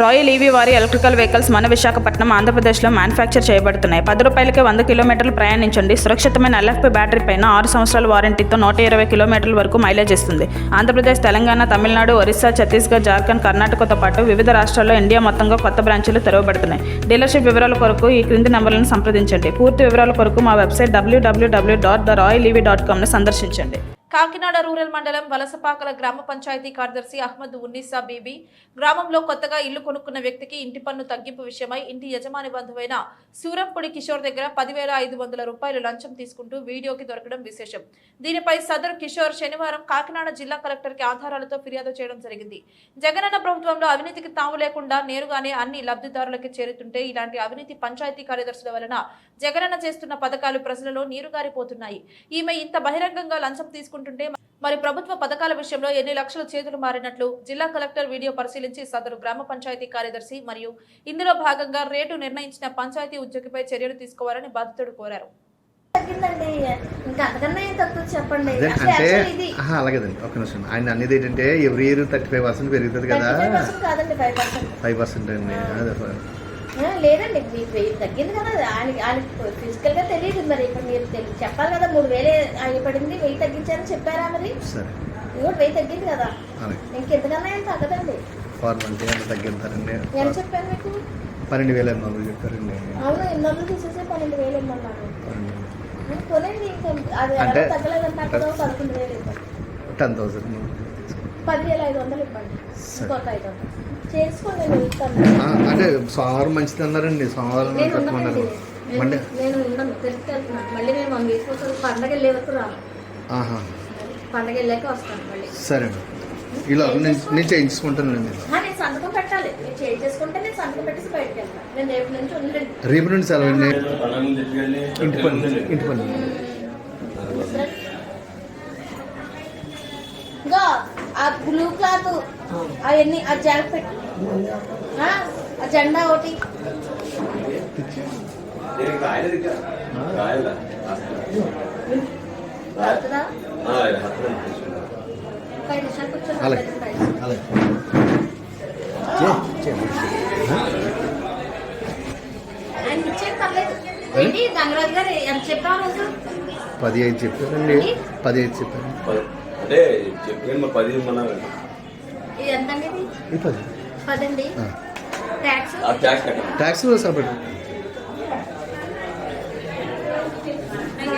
Royal EV వారి electrical vehicles మన విశాఖపట్నం ఆంధ్రప్రదేశ్లో మ్యానుఫ్యాక్చర్ చేయబడుతున్నాయి. పది రూపాయలకే వంద కిలోమీటర్లు ప్రయాణించండి. సురక్షితమైన ఎల్ఎఫ్పి బ్యాటరీ పైన ఆరు సంవత్సరాల వారంటీతో నూట ఇరవై కిలోమీటర్ల వరకు మైలేజ్ ఇస్తుంది. ఆంధ్రప్రదేశ్ తెలంగాణ తమిళనాడు ఒరిస్సా ఛత్తీస్గఢ్ జార్ఖండ్ కర్ణాటకతో పాటు వివిధ రాష్ట్రాల్లో ఇండియా మొత్తంగా కొత్త బ్రాంచీలు తెరవబడుతున్నాయి. డీలర్షిప్ వివరాల కొరకు ఈ క్రింది నెంబర్లను సంప్రదించండి. పూర్తి వివరాల కొరకు మా website WWW dot the royal EV dot కామ్ను సందర్శించండి. కాకినాడ రూరల్ మండలం వలసపాకల గ్రామ పంచాయతీ కార్యదర్శి అహ్మద్ ఉన్నీసా బీబీ గ్రామంలో కొత్తగా ఇల్లు కొనుక్కున్న వ్యక్తికి ఇంటి పన్ను తగ్గింపు విషయమై ఇంటి యజమాని బంధువైన సూరంపొడి కిషోర్ దగ్గర పదివేల ఐదు వందల రూపాయలు లంచం తీసుకుంటూ వీడియోకి దొరకడం విశేషం. దీనిపై సదరు కిషోర్ శనివారం కాకినాడ జిల్లా కలెక్టర్కి ఆధారాలతో ఫిర్యాదు చేయడం జరిగింది. జగనన్న ప్రభుత్వంలో అవినీతికి తాము లేకుండా నేరుగానే అన్ని లబ్ధిదారులకి చేరుతుంటే ఇలాంటి అవినీతి పంచాయతీ కార్యదర్శుల వలన జగనన్న చేస్తున్న పథకాలు ప్రజలలో నీరుగారిపోతున్నాయి. ఈమె ఇంత బహిరంగంగా లంచం తీసుకుంటుంటే మరి ప్రభుత్వ పథకాల విషయంలో ఎన్ని లక్షల చేతులు మారినట్లు జిల్లా కలెక్టర్ వీడియో పరిశీలించి సదరు గ్రామ పంచాయతీ కార్యదర్శి మరియు ఇందులో భాగంగా రేటు నిర్ణయించిన పంచాయతీ ఉద్యోగిపై చర్యలు తీసుకోవాలని బాధితుడు కోరారు. అంటే అలాగేదండి ఒక నిమిషం. ఆయన అనేది ఏంటంటే every year thirty five percent పెరుగుతుంది కదా. 35% కాదండి ఫైవ్ పర్సెంట్. ఫైవ్ పర్సెంట్ అండి. అదే లేదండి మీకు వెయ్యి తగ్గింది కదా ఆయనకి ఆయనకి ఫిజికల్గా తెలియదు మరి. ఇప్పుడు మీరు చెప్పాలి కదా మూడు వేలే పడింది వెయ్యి తగ్గించారని చెప్పారా మరి? ఇదిగో వెయ్యి తగ్గింది కదా. ఇంకెంతకన్నా ఏం తగ్గదండి. ఫార్మాలిటీ ఎంత తగ్గిస్తారండి ఎంత చెప్పాను మీకు? పన్నెండు వేల ఎనిమిది వందలు చెప్పారండి. అవును ఎనిమిది వందలు తీసేసి పన్నెండు వేలు కొనేది ఇంకా అది అంటే- తగ్గలేదంటే పదకొండు వేలు ఇవ్వండి. Ten thousand. పదివేల ఐదు వందలు ఇవ్వండి. ఇంకొక ఐదు వందలు. అంటే సోమవారం మంచిది అన్నారండి. సోమవారం. మండే. నేను- మళ్ళీ నేను వన్ వీక్ పండగ వెళ్ళే వరకు రాను. ఆహా. పండగ వెళ్ళాక వస్తాను మళ్ళీ. సరే ఇలా నేను నేను చేయించుకుంటానండి ఆ, నేను సంతకం పెట్టాలి. నేను చేంజ్ చేసుకుంటే నేను సంతకం పెట్టేసి బయటకు వెళ్తాను. నేను రేపు నుంచి ఉండండి రేపు నుండి సెలవు అండి ఇంటి పని. ఇంటి పని. ఆ బ్లూ క్లాత్ అవన్నీ ఆ జాకెట్ పెట్టు ఆ, జెండా ఒకటి. పది ఐదు చెప్పారండి. పది ఐదు చెప్పారు. అంటే చెప్పాను మరి పది మన ట్యాక్స్ సపరేట్